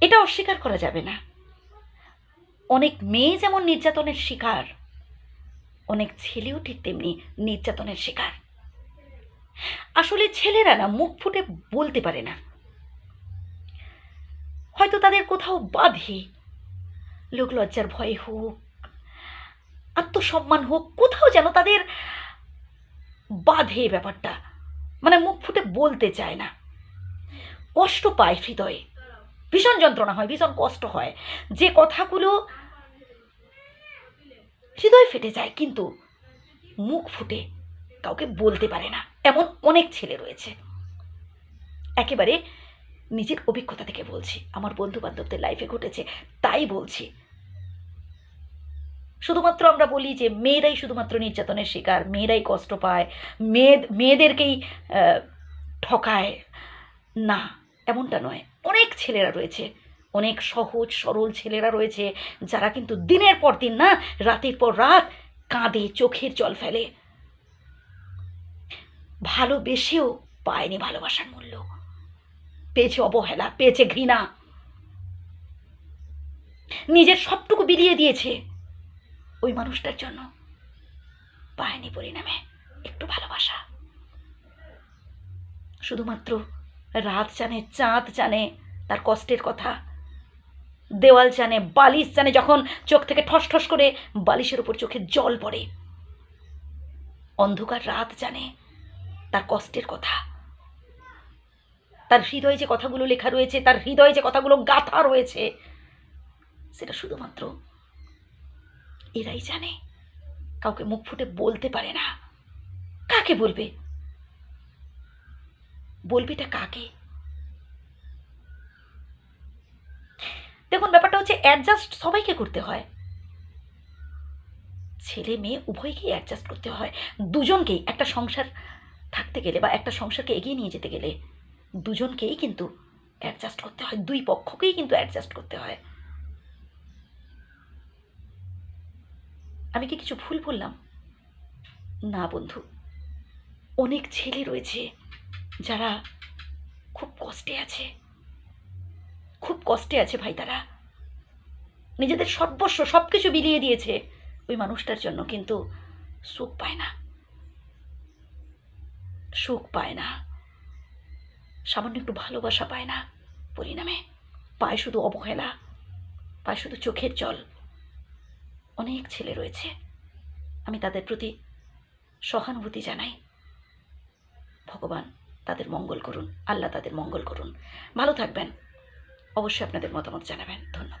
এটা অস্বীকার করা যাবে না। অনেক মেয়ে যেমন নির্যাতনের শিকার, অনেক ছেলেও ঠিক তেমনি নির্যাতনের শিকার। আসলে ছেলেরা না মুখ ফুটে বলতে পারে না। হয়তো তাদের কোথাও বাধে, লোক লজ্জার ভয়ে হোক, আত্মসম্মান হোক, কোথাও যেন তাদের বাধে ব্যাপারটা। মানে মুখ ফুটে বলতে চায় না। কষ্ট পায় হৃদয়ে। ভীষণ যন্ত্রণা হয়, ভীষণ কষ্ট হয়। যে কথাগুলো হৃদয় ফেটে যায় কিন্তু মুখ ফুটে কাউকে বলতে পারে না, এমন অনেক ছেলে রয়েছে। একেবারে নিজের অভিজ্ঞতা থেকে বলছি, আমার বন্ধু বান্ধবদের লাইফে ঘটেছে, তাই বলছি। শুধুমাত্র আমরা বলি যে মেয়েরাই শুধুমাত্র নির্যাতনের শিকার, মেয়েরাই কষ্ট পায় মেয়ে মেয়েদেরকেই ঠকায়। না, এমনটা নয়। অনেক ছেলেরা রয়েছে, অনেক সহজ, সরল ছেলেরা রয়েছে, যারা কিন্তু দিনের পর দিন না, রাতের পর রাত কাঁদে, চোখের জল ফেলে। ভালোবেসেও পায়নি ভালোবাসার মূল্য। পেয়েছে অবহেলা, পেয়েছে ঘৃণা। নিজের সবটুকু বিলিয়ে দিয়েছে ওই মানুষটার জন্য। পায়নি পরিণামে একটু ভালোবাসা। শুধুমাত্র রাত জানে, চাঁদ জানে তার কষ্টের কথা। দেওয়াল জানে বালিশ জানে যখন চোখ থেকে ঠস ঠস করে বালিশের উপর চোখে জল পড়ে। অন্ধকার রাত জানে তার কষ্টের কথা। তার হৃদয়ে যে কথাগুলো লেখা রয়েছে, তার হৃদয়ে যে কথাগুলো গাথা রয়েছে, সেটা শুধুমাত্র এরাই জানে। কাউকে মুখ ফুটে বলতে পারে না। কাকে বলবে? বলবিটা কাকে? অ্যাডজাস্ট সবাইকে করতে হয়। ছেলে মেয়ে উভয়কেই অ্যাডজাস্ট করতে হয়। দুজনকেই একটা সংসার থাকতে গেলে বা একটা সংসারকে এগিয়ে নিয়ে যেতে গেলে দুজনকেই কিন্তু অ্যাডজাস্ট করতে হয়। দুই পক্ষকেই কিন্তু অ্যাডজাস্ট করতে হয়। আমি কি কিছু ভুল বললাম? না বন্ধু। অনেক ছেলে রয়েছে যারা খুব কষ্টে আছে। খুব কষ্টে আছে ভাই তারা। নিজেদের সর্বস্ব সব কিছু বিলিয়ে দিয়েছে ওই মানুষটার জন্য, কিন্তু সুখ পায় না। সুখ পায় না। সামান্য একটু ভালোবাসা পায় না পরিণামে। পায় শুধু অবহেলা, পায় শুধু চোখের জল। অনেক ছেলে রয়েছে। আমি তাদের প্রতি সহানুভূতি জানাই। ভগবান তাদের মঙ্গল করুন, আল্লাহ তাদের মঙ্গল করুন। ভালো থাকবেন। অবশ্যই আপনাদের মতামত জানাবেন। ধন্যবাদ।